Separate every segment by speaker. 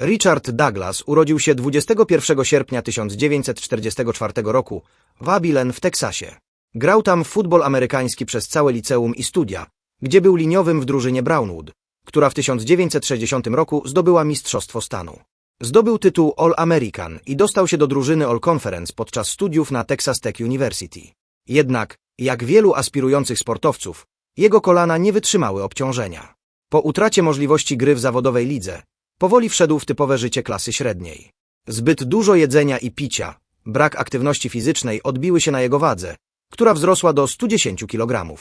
Speaker 1: Richard Douglas urodził się 21 sierpnia 1944 roku w Abilene w Teksasie. Grał tam w futbol amerykański przez całe liceum i studia, gdzie był liniowym w drużynie Brownwood, która w 1960 roku zdobyła Mistrzostwo Stanu. Zdobył tytuł All-American i dostał się do drużyny All-Conference podczas studiów na Texas Tech University. Jednak, jak wielu aspirujących sportowców, jego kolana nie wytrzymały obciążenia. Po utracie możliwości gry w zawodowej lidze, powoli wszedł w typowe życie klasy średniej. Zbyt dużo jedzenia i picia, brak aktywności fizycznej odbiły się na jego wadze, która wzrosła do 110 kg.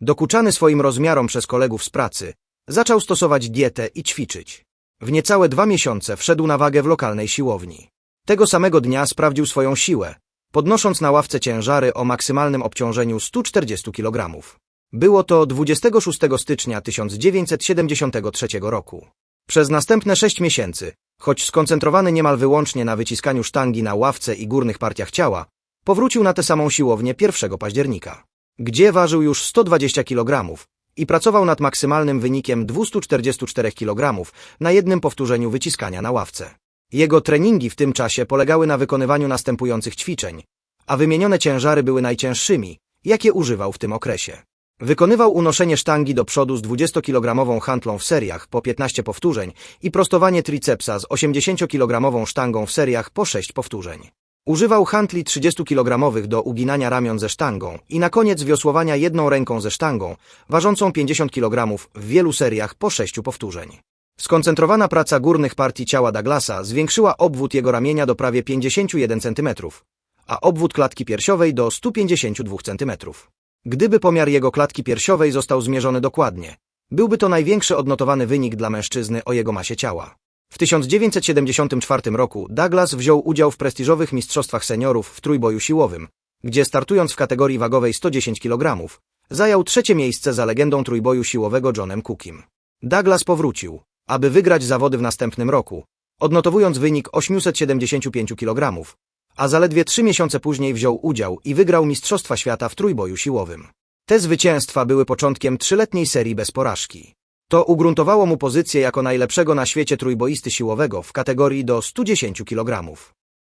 Speaker 1: Dokuczany swoim rozmiarom przez kolegów z pracy, zaczął stosować dietę i ćwiczyć. W niecałe dwa miesiące wszedł na wagę w lokalnej siłowni. Tego samego dnia sprawdził swoją siłę, podnosząc na ławce ciężary o maksymalnym obciążeniu 140 kg. Było to 26 stycznia 1973 roku. Przez następne sześć miesięcy, choć skoncentrowany niemal wyłącznie na wyciskaniu sztangi na ławce i górnych partiach ciała, powrócił na tę samą siłownię 1 października, gdzie ważył już 120 kg i pracował nad maksymalnym wynikiem 244 kg na jednym powtórzeniu wyciskania na ławce. Jego treningi w tym czasie polegały na wykonywaniu następujących ćwiczeń, a wymienione ciężary były najcięższymi, jakie używał w tym okresie. Wykonywał unoszenie sztangi do przodu z 20-kilogramową hantlą w seriach po 15 powtórzeń i prostowanie tricepsa z 80-kilogramową sztangą w seriach po 6 powtórzeń. Używał hantli 30-kilogramowych do uginania ramion ze sztangą i na koniec wiosłowania jedną ręką ze sztangą, ważącą 50 kg w wielu seriach po 6 powtórzeń. Skoncentrowana praca górnych partii ciała Douglasa zwiększyła obwód jego ramienia do prawie 51 cm, a obwód klatki piersiowej do 152 cm. Gdyby pomiar jego klatki piersiowej został zmierzony dokładnie, byłby to największy odnotowany wynik dla mężczyzny o jego masie ciała. W 1974 roku Douglas wziął udział w prestiżowych mistrzostwach seniorów w trójboju siłowym, gdzie startując w kategorii wagowej 110 kg, zajął trzecie miejsce za legendą trójboju siłowego Johnem Cookiem. Douglas powrócił, aby wygrać zawody w następnym roku, odnotowując wynik 875 kg, a zaledwie trzy miesiące później wziął udział i wygrał Mistrzostwa Świata w trójboju siłowym. Te zwycięstwa były początkiem trzyletniej serii bez porażki. To ugruntowało mu pozycję jako najlepszego na świecie trójboisty siłowego w kategorii do 110 kg.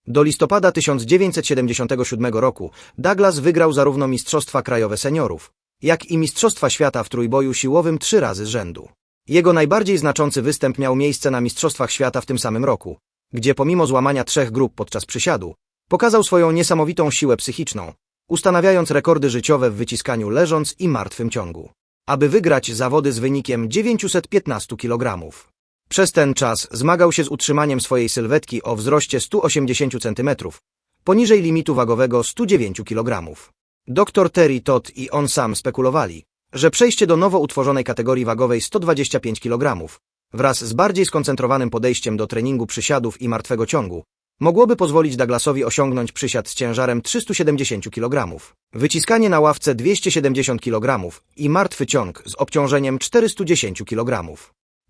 Speaker 1: Do listopada 1977 roku Douglas wygrał zarówno Mistrzostwa Krajowe Seniorów, jak i Mistrzostwa Świata w trójboju siłowym trzy razy z rzędu. Jego najbardziej znaczący występ miał miejsce na Mistrzostwach Świata w tym samym roku, gdzie pomimo złamania trzech grup podczas przysiadu, pokazał swoją niesamowitą siłę psychiczną, ustanawiając rekordy życiowe w wyciskaniu leżąc i martwym ciągu aby wygrać zawody z wynikiem 915 kg. Przez ten czas zmagał się z utrzymaniem swojej sylwetki o wzroście 180 cm, poniżej limitu wagowego 109 kg. Dr Terry Todd i on sam spekulowali, że przejście do nowo utworzonej kategorii wagowej 125 kg, wraz z bardziej skoncentrowanym podejściem do treningu przysiadów i martwego ciągu, mogłoby pozwolić Douglasowi osiągnąć przysiad z ciężarem 370 kg, wyciskanie na ławce 270 kg i martwy ciąg z obciążeniem 410 kg.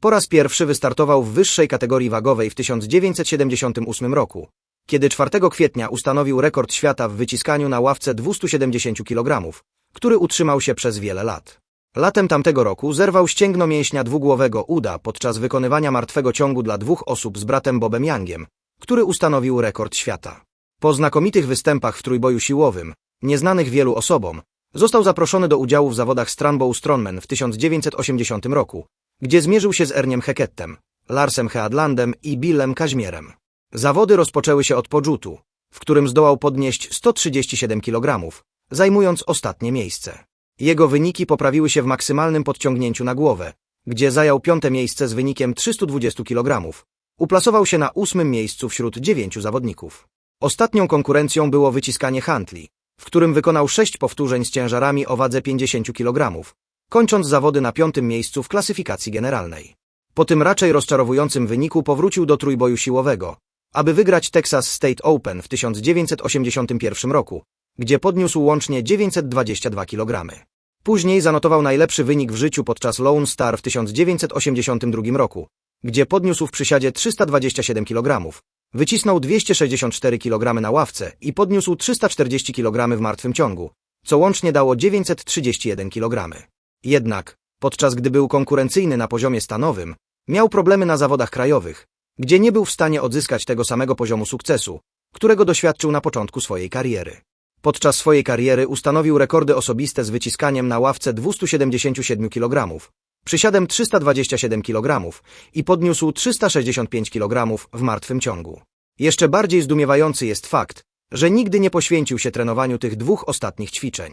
Speaker 1: Po raz pierwszy wystartował w wyższej kategorii wagowej w 1978 roku, kiedy 4 kwietnia ustanowił rekord świata w wyciskaniu na ławce 270 kg, który utrzymał się przez wiele lat. Latem tamtego roku zerwał ścięgno mięśnia dwugłowego uda podczas wykonywania martwego ciągu dla dwóch osób z bratem Bobem Youngiem, który ustanowił rekord świata. Po znakomitych występach w trójboju siłowym, nieznanych wielu osobom, został zaproszony do udziału w zawodach Strongbow Strongman w 1980 roku, gdzie zmierzył się z Erniem Hekettem, Larsem Headlandem i Billem Kaźmierem. Zawody rozpoczęły się od podrzutu, w którym zdołał podnieść 137 kg, zajmując ostatnie miejsce. Jego wyniki poprawiły się w maksymalnym podciągnięciu na głowę, gdzie zajął piąte miejsce z wynikiem 320 kg, Uplasował się na ósmym miejscu wśród dziewięciu zawodników. Ostatnią konkurencją było wyciskanie hantli, w którym wykonał sześć powtórzeń z ciężarami o wadze 50 kg, kończąc zawody na piątym miejscu w klasyfikacji generalnej. Po tym raczej rozczarowującym wyniku powrócił do trójboju siłowego, aby wygrać Texas State Open w 1981 roku, gdzie podniósł łącznie 922 kg. Później zanotował najlepszy wynik w życiu podczas Lone Star w 1982 roku, gdzie podniósł w przysiadzie 327 kg, wycisnął 264 kg na ławce i podniósł 340 kg w martwym ciągu, co łącznie dało 931 kg. Jednak, podczas gdy był konkurencyjny na poziomie stanowym, miał problemy na zawodach krajowych, gdzie nie był w stanie odzyskać tego samego poziomu sukcesu, którego doświadczył na początku swojej kariery. Podczas swojej kariery ustanowił rekordy osobiste z wyciskaniem na ławce 277 kg, przysiadem 327 kg i podniósł 365 kg w martwym ciągu. Jeszcze bardziej zdumiewający jest fakt, że nigdy nie poświęcił się trenowaniu tych dwóch ostatnich ćwiczeń.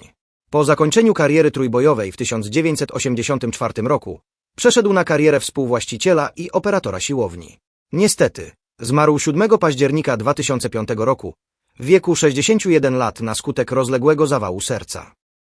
Speaker 1: Po zakończeniu kariery trójbojowej w 1984 roku przeszedł na karierę współwłaściciela i operatora siłowni. Niestety, zmarł 7 października 2005 roku w wieku 61 lat na skutek rozległego zawału serca.